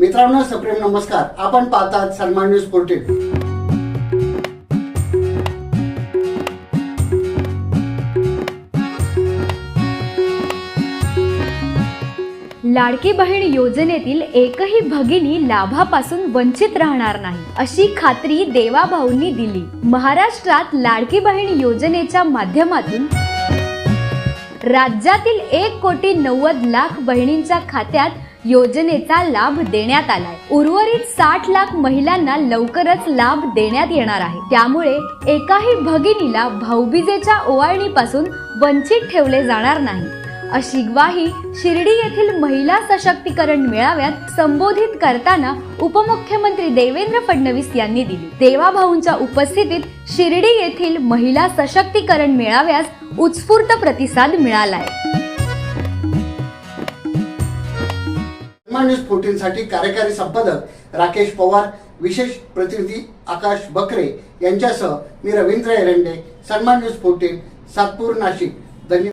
मित्रांनो सप्रेम नमस्कार. आपण पाहतात सन्मान न्यूज फोर्टीन. लाडकी बहीण योजनेतील एकही भगिनी लाभापासून वंचित राहणार नाही अशी खात्री देवाभाऊंनी दिली. महाराष्ट्रात लाडकी बहीण योजनेच्या माध्यमातून राज्यातील एक कोटी नव्वद लाख बहिणींच्या खात्यात योजनेचा लाभ देण्यात आलाय. उर्वरित साठ लाख महिलांना लवकरच लाभ देण्यात येणार आहे. त्यामुळे एकाही भगिनीला भाऊबीजेच्या ओवाळणीपासून वंचित ठेवले जाणार नाही. अशी ग्वाही शिर्डी येथील महिला सशक्तीकरण मेळाव्यात संबोधित करताना उपमुख्यमंत्री देवेंद्र फडणवीस यांनी दिली. देवाभाऊंच्या उपस्थितीत शिर्डी येथील महिला सशक्तीकरण मेळाव्यास उत्स्फूर्त प्रतिसाद मिळालाय. न्यूज फोर्टीन साठी कार्यकारी संपादक राकेश पवार विशेष प्रतिनिधी आकाश बकरे यांच्यासह मी रवींद्र एरंडे सन्मान न्यूज फोर्टीन सातपूर नाशिक. धन्यवाद.